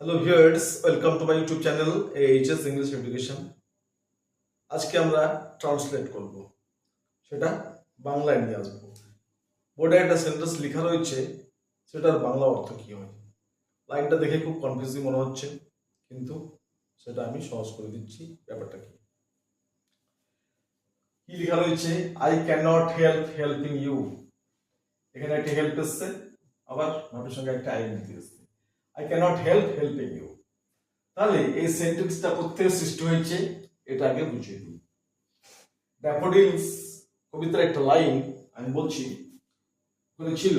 Hello viewers welcome to my YouTube channel HS English education আজকে আমরা translate করব। সেটা বাংলায় নিয়ে আসব। বোর্ডে একটা সেন্টেন্স লেখা রয়েছে, সেটার বাংলা অর্থ কি হয়? লাইনটা দেখে খুব কনফিউজিং মনে হচ্ছে, কিন্তু সেটা আমি সহজ করে দিচ্ছি, ব্যাপারটা কি? লেখা রয়েছে? I can not help helping you এখানে একটা হেল্প এসছে, আবার ভাবের সঙ্গে একটা আইডেন্টি এসছে। I cannot help helping you তাহলে এই সেন্টেন্সটা কোথেকে সৃষ্টি হয়েছে, এটা আগে বুঝিয়ে দিই ড্যাফোডিলস কবিতার একটা লাইন আমি বলছি, ওখানে ছিল,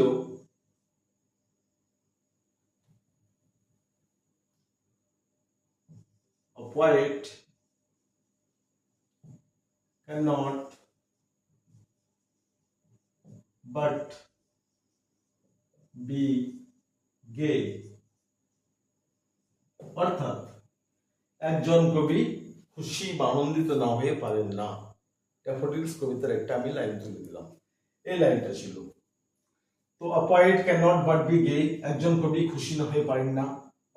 A poet cannot but be gay. অর্থাৎ একজন কবি খুশি বা আনন্দিত না হয়ে পারেন না। ড্যাফোডিলস কবিতার একটা আমি লাইন তুলে দিলাম। এই লাইনটা ছিল, তো a poet can not but be gay একজন কবি খুশি না হয়ে পারেন না।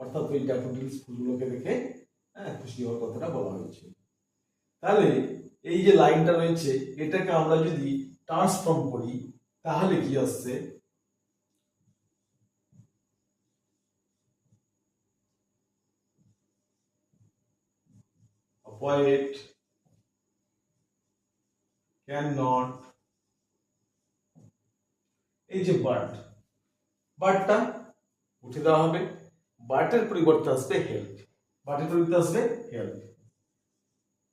অর্থাৎ ওই ড্যাফোডিলস ফুলগুলোকে দেখে হ্যাঁ খুশি হওয়ার কথাটা বলা হয়েছে। তাহলে এই যে লাইনটা রয়েছে, এটাকে আমরা যদি ট্রান্সফর্ম করি, তাহলে কি আসছে? Poet cannot, এই যে বাট বাটটা উঠে দেওয়া হবে বাটের পরিবর্তে আসবে হেল্প বাটের পরিবর্তে আসবে হেল্প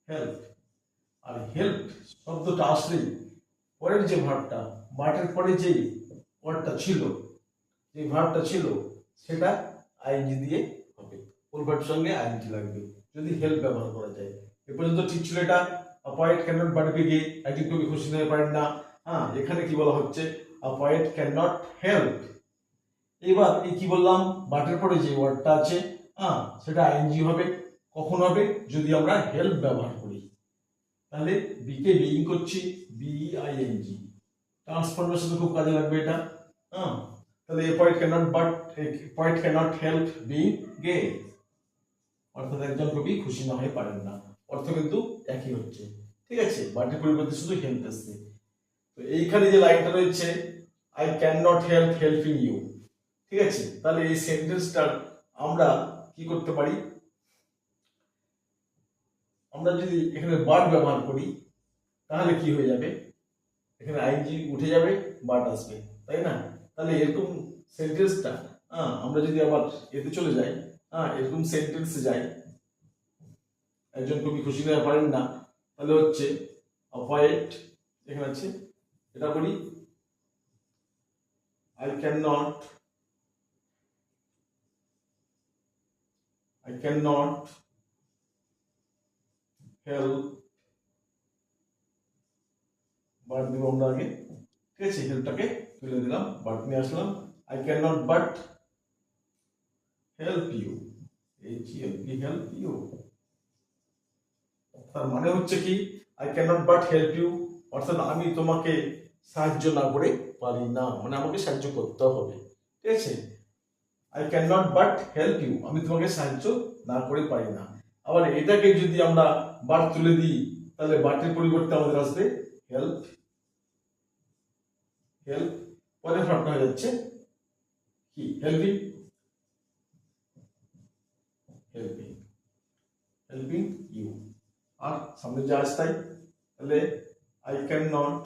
হেল্প আর হেল্প শব্দটা আসলেই পরের যে ভাবটা বাটের পরে যে ওয়ার্ডটা ছিল যে ভাবটা ছিল, সেটা আইনজি দিয়ে হবে পূর্বের সঙ্গে আইনজি লাগবে। যদি হেল্প ব্যবহার করা যায়। এ পর্যন্ত ঠিক ছিল এটা। পয়েন্ট ক্যান নট বাড়বে গিয়ে একজন কবি খুশি হতে পারেন না। হ্যাঁ এখানে কি বলা হচ্ছে? পয়েন্ট ক্যান নট হেল্প এবার এই কি বললাম? বাটের পরে যে ওয়ার্ডটা আছে হ্যাঁ সেটা আইএনজি হবে, কখন হবে? যদি আমরা হেল্প ব্যবহার করি। তাহলে বিকে বিইং করছি B E I N G transformation খুব কাজে লাগবে এটা। হ্যাঁ তাহলে a point can not but point can not help being gay অর্থাৎ একজন কবি খুশি না হয়ে পারেন না। অর্থ কিন্তু একই হচ্ছে। ঠিক আছে? বাটের পরিবর্তে শুধু হেল্প তো এইখানে যে লাইনটা রয়েছে I can not help helping you ঠিক আছে? তাহলে এই সেন্টেন্সটার আমরা কি করতে পারি? আমরা যদি এখানে বাট ব্যবহার করি, তাহলে কি হয়ে যাবে? এখানে আইনজি উঠে যাবে বাট আসবে। তাই না? তাহলে এরকম সেন্টেন্সটা আমরা যদি আবার এতে চলে যাই হ্যাঁ এরকম সেন্টেন্সে যাই একজন কবি খুশি হতে পারেন না, তাহলে হচ্ছে অপয়েট এখানে আছে, এটা করি I can not can not help but দিব আগে ঠিক আছে হেল্পটাকে তুলে দিলাম বাট নিয়ে আসলাম। I can not but help you H P help you তার মানে হচ্ছে কি I can not but help you অর্থাৎ আমি তোমাকে সাহায্য না করে পারি না। মানে আমাকে সাহায্য করতে হবে। ঠিক আছে? I can not but help you আমি তোমাকে সাহায্য না করে পারি না। আবার এটাকে যদি আমরা বাট তুলে দিই, তাহলে বাটের পরিবর্তে আমাদের আসবে হেল্প হেল্প পরের ভাবটা হয়ে যাচ্ছে কি? হেল্পিং হেল্পিং ইউ আর সামনে যে আসতাই তাহলে I can not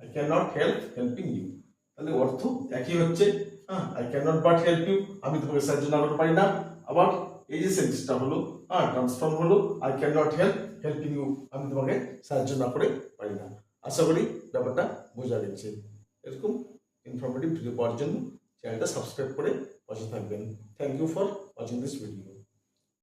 I can not help helping you তাহলে অর্থ একই হচ্ছে হ্যাঁ I can not but help you আমি তোমাকে সাহায্য না করতে পারি না। আবার এই যে সেন্টেন্সটা হলো হ্যাঁ ট্রান্সফর্ম হলো I can not help helping you আমি তোমাকে সাহায্য না করে পারি না। আশা করি ব্যাপারটা বোঝা গেছে। এরকম ইনফরমেটিভ ভিডিও পাওয়ার জন্য চ্যানেলটা সাবস্ক্রাইব করে পাশে থাকবেন। Thank you for watching this video